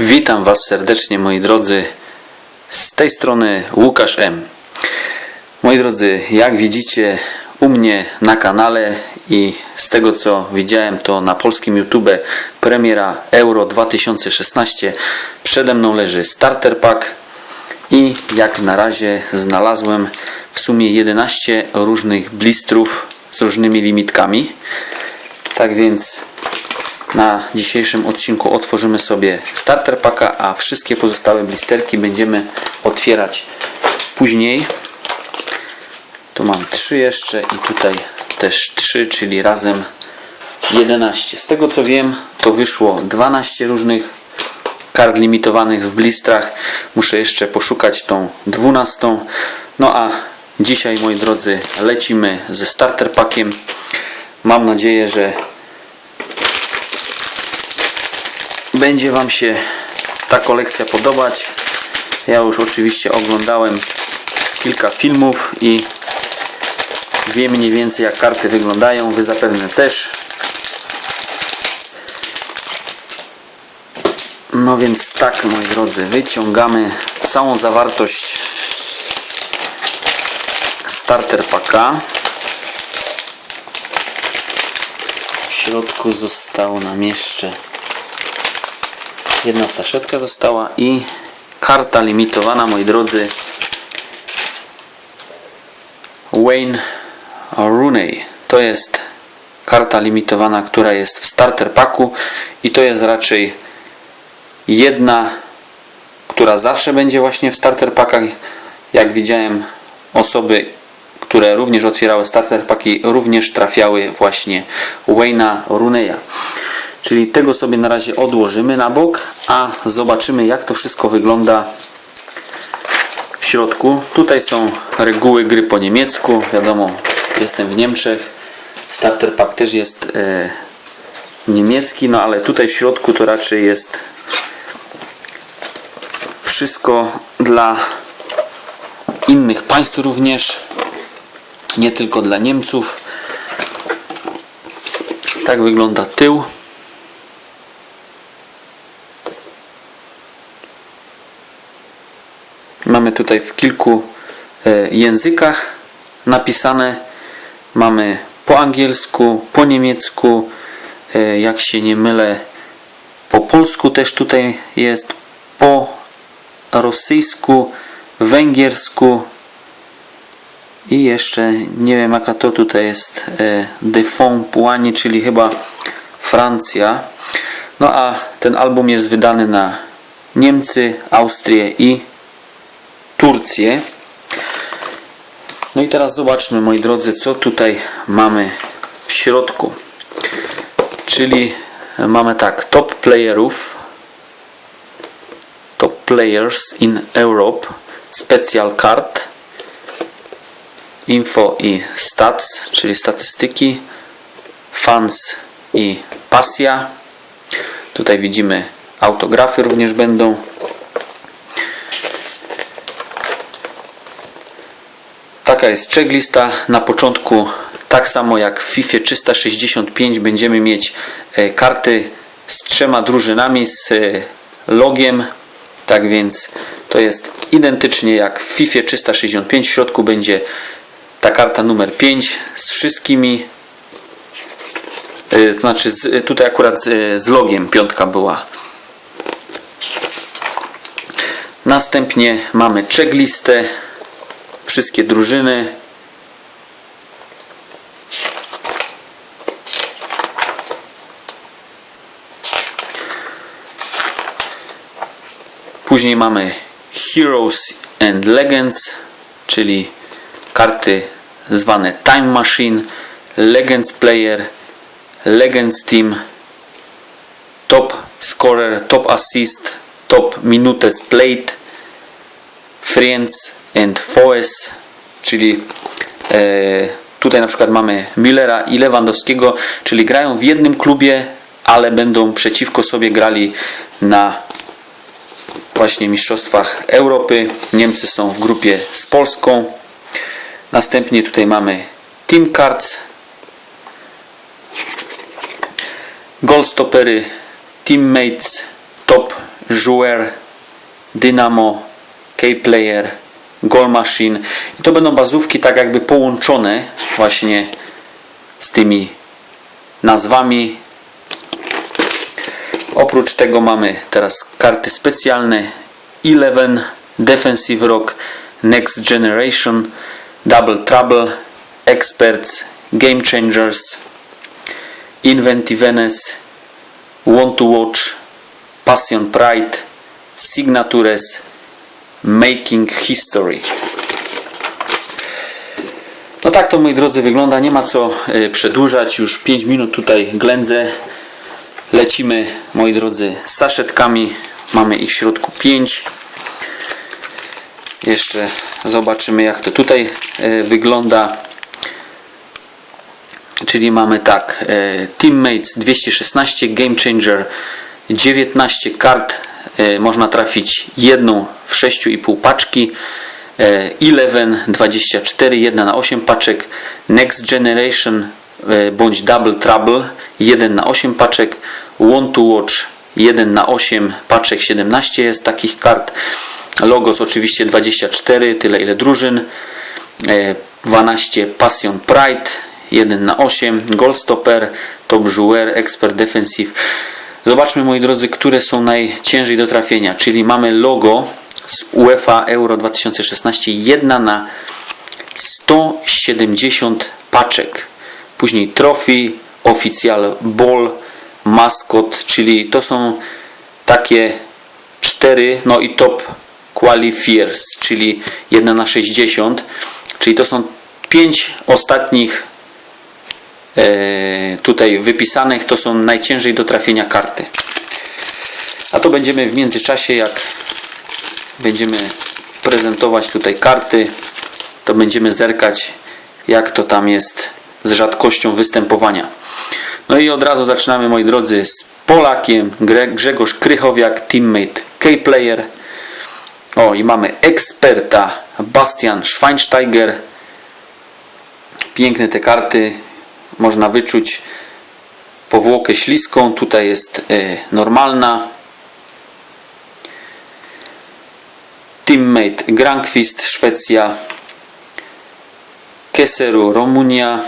Witam Was serdecznie moi drodzy. Z tej strony Łukasz M. Moi drodzy, jak widzicie u mnie na kanale i z tego co widziałem to na polskim YouTube premiera Euro 2016 przede mną leży starter pack i jak na razie znalazłem w sumie 11 różnych blistrów z różnymi limitkami. Tak więc na dzisiejszym odcinku otworzymy sobie starter packa, a wszystkie pozostałe blisterki będziemy otwierać później. Tu mam 3 jeszcze i tutaj też 3, czyli razem 11. Z tego co wiem, to wyszło 12 różnych kart limitowanych w blistrach. Muszę jeszcze poszukać tą 12. No a dzisiaj, moi drodzy, lecimy ze starter packiem. Mam nadzieję, że będzie Wam się ta kolekcja podobać. Ja już oczywiście oglądałem kilka filmów i wiem mniej więcej jak karty wyglądają. Wy zapewne też. No więc tak moi drodzy, wyciągamy całą zawartość starter packa. W środku zostało nam jeszcze jedna saszetka została i karta limitowana moi drodzy. Wayne Rooney. To jest karta limitowana która jest w starter packu i to jest raczej jedna która zawsze będzie właśnie w starter packach jak widziałem osoby które również otwierały starter packi również trafiały właśnie Wayne'a Rooneya Czyli tego sobie na razie odłożymy na bok, a zobaczymy jak to wszystko wygląda w środku. Tutaj są reguły gry po niemiecku. Wiadomo, jestem w Niemczech. Starter pack też jest e, niemiecki, no ale tutaj w środku to raczej jest wszystko dla innych państw również. Nie tylko dla Niemców. Tak wygląda tył. Mamy tutaj w kilku e, językach napisane. Mamy po angielsku, po niemiecku, e, jak się nie mylę, po polsku też tutaj jest, po rosyjsku, węgiersku i jeszcze nie wiem jaka to tutaj jest e, De Fond Puani, czyli chyba Francja. No a ten album jest wydany na Niemcy, Austrię i Turcję. No i teraz zobaczmy, moi drodzy, co tutaj mamy w środku. Czyli mamy tak, top playerów, top players in Europe, special card, info i stats, czyli statystyki, fans i pasja. Tutaj widzimy autografy również będą. Taka jest checklista. Na początku, tak samo jak w FIFA 365, będziemy mieć e, karty z trzema drużynami, z e, logiem. Tak więc to jest identycznie jak w FIFA 365. W środku będzie ta karta numer 5 z wszystkimi. e, Znaczy, z- tutaj akurat z, z logiem piątka była. Następnie mamy checklistę wszystkie drużyny. Później mamy Heroes and Legends, czyli karty zwane Time Machine, Legends Player, Legends Team, Top Scorer, Top Assist, Top Minutes Played, Friends and Foes, czyli e, tutaj na przykład mamy Millera i Lewandowskiego, czyli grają w jednym klubie, ale będą przeciwko sobie grali na właśnie Mistrzostwach Europy. Niemcy są w grupie z Polską. Następnie tutaj mamy Team Cards, Goalstoppery, Teammates, Top Jouer, Dynamo, K-Player, Goal Machine. I to będą bazówki tak jakby połączone właśnie z tymi nazwami. Oprócz tego mamy teraz karty specjalne 11 Defensive Rock, Next Generation, Double Trouble, Experts, Game Changers, Inventiveness, Want to Watch, Passion Pride, Signatures, Making History. No tak to moi drodzy wygląda, nie ma co y, przedłużać, już 5 minut tutaj ględzę. Lecimy moi drodzy z saszetkami, mamy ich w środku 5. Jeszcze zobaczymy jak to tutaj y, wygląda. Czyli mamy tak, e, Teammates 216, Game Changer 19 kart, można trafić jedną w 6,5 paczki, e, 11 24, 1 na 8 paczek, Next Generation e, bądź Double Trouble 1 na 8 paczek, Want to Watch 1 na 8 paczek, 17 jest takich kart, Logos oczywiście 24, tyle ile drużyn, e, 12 Passion Pride 1 na 8 Goalstopper, Top Joueur, Expert Defensive zobaczmy moi drodzy, które są najciężej do trafienia. Czyli mamy logo z UEFA Euro 2016 1 na 170 paczek. Później Trophy, Oficjal Ball Maskot, czyli to są takie 4, no i Top Qualifiers, czyli 1 na 60 czyli to są 5 ostatnich tutaj wypisanych to są najciężej do trafienia karty. A to będziemy w międzyczasie, jak będziemy prezentować tutaj karty, to będziemy zerkać, jak to tam jest z rzadkością występowania. No i od razu zaczynamy, moi drodzy, z Polakiem Grzegorz Krychowiak, teammate K-Player. O, i mamy eksperta Bastian Schweinsteiger. Piękne te karty. Można wyczuć powłokę śliską. Tutaj jest e, normalna. Teammate Granqvist Szwecja. Keseru Rumunia.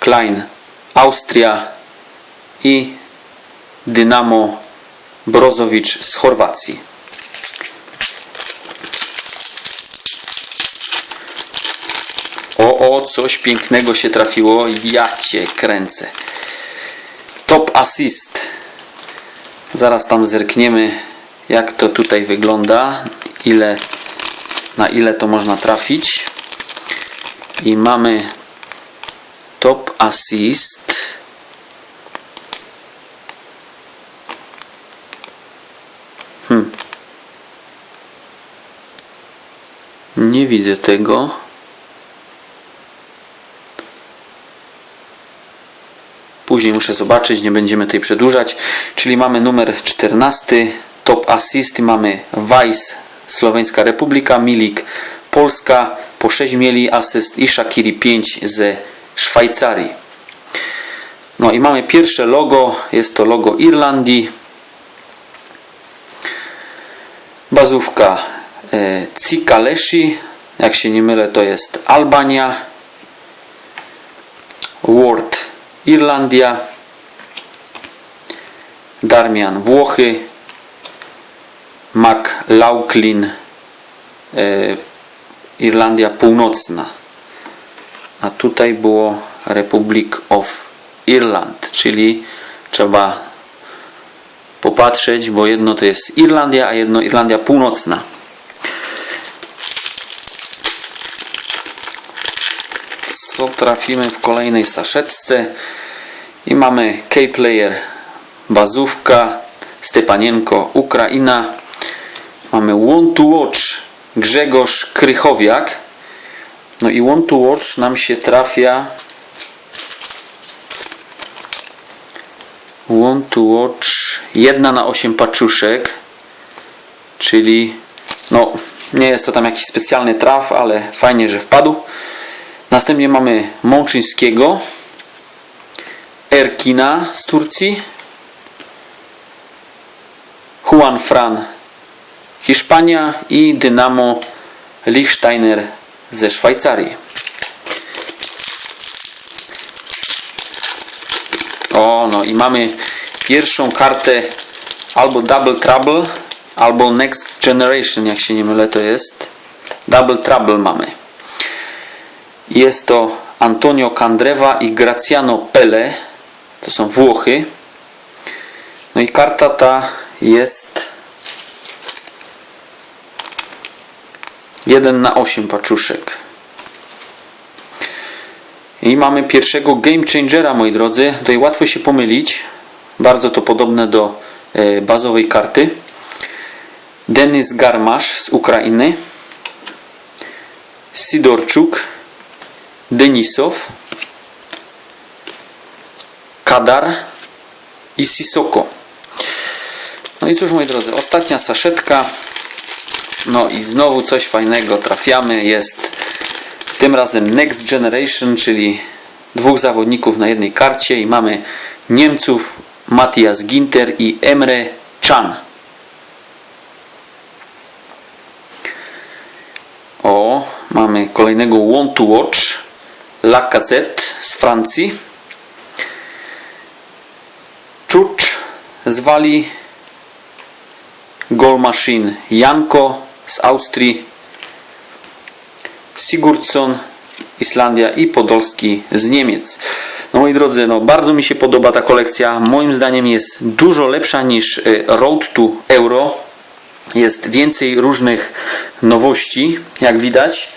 Klein Austria i Dynamo Brozowicz z Chorwacji. O, o, coś pięknego się trafiło. Ja cię kręcę. Top assist. Zaraz tam zerkniemy, jak to tutaj wygląda. Ile, na ile to można trafić. I mamy top assist. Hmm. Nie widzę tego. Później muszę zobaczyć, nie będziemy tej przedłużać. Czyli mamy numer 14, top assist, mamy Weiss, Słoweńska Republika, Milik, Polska, po 6 mieli asyst i Shakiri 5 ze Szwajcarii. No i mamy pierwsze logo, jest to logo Irlandii. Bazówka e, Cikaleshi, jak się nie mylę to jest Albania. Word Irlandia. Darmian Włochy. McLaughlin e, Irlandia Północna. A tutaj było Republic of Ireland, czyli trzeba popatrzeć, bo jedno to jest Irlandia, a jedno Irlandia Północna. Co trafimy w kolejnej saszetce? I mamy K-Player Bazówka, Stepanienko Ukraina. Mamy Want to Watch Grzegorz Krychowiak. No i Want to Watch nam się trafia Want to Watch 1 na 8 paczuszek czyli no nie jest to tam jakiś specjalny traf, ale fajnie, że wpadł. Następnie mamy Mączyńskiego Erkina z Turcji Juan Fran Hiszpania i Dynamo Liechsteiner ze Szwajcarii. O, no i mamy pierwszą kartę albo Double Trouble, albo Next Generation, jak się nie mylę, to jest. Double Trouble mamy. Jest to Antonio Candreva i Graziano Pelle. To są Włochy. No i karta ta jest 1 na 8 paczuszek. I mamy pierwszego Game Changera, moi drodzy. Tutaj łatwo się pomylić. Bardzo to podobne do e, bazowej karty. Denis Garmasz z Ukrainy. Sidorczuk. Denisow. Kadar i Sisoko. No i cóż moi drodzy, ostatnia saszetka. No i znowu coś fajnego trafiamy. Jest tym razem Next Generation, czyli dwóch zawodników na jednej karcie i mamy Niemców Matthias Ginter i Emre Can. O, mamy kolejnego Want to Watch Lacazette z Francji. Czucz z Walii. Goal Machine Janko z Austrii. Sigurdsson Islandia i Podolski z Niemiec. No moi drodzy, no bardzo mi się podoba ta kolekcja. Moim zdaniem jest dużo lepsza niż y, Road to Euro. Jest więcej różnych nowości, jak widać.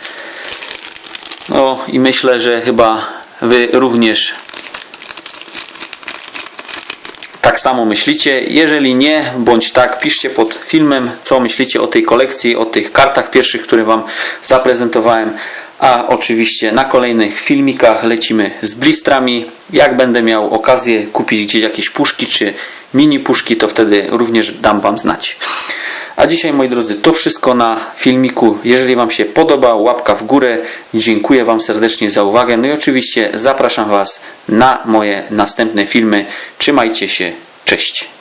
No i myślę, że chyba Wy również tak samo myślicie. Jeżeli nie, bądź tak, piszcie pod filmem, co myślicie o tej kolekcji, o tych kartach pierwszych, które Wam zaprezentowałem. A oczywiście na kolejnych filmikach lecimy z blistrami. Jak będę miał okazję kupić gdzieś jakieś puszki czy mini puszki, to wtedy również dam Wam znać. A dzisiaj, moi drodzy, to wszystko na filmiku. Jeżeli Wam się podoba, łapka w górę. Dziękuję Wam serdecznie za uwagę. No i oczywiście zapraszam Was na moje następne filmy. Trzymajcie się. Cześć.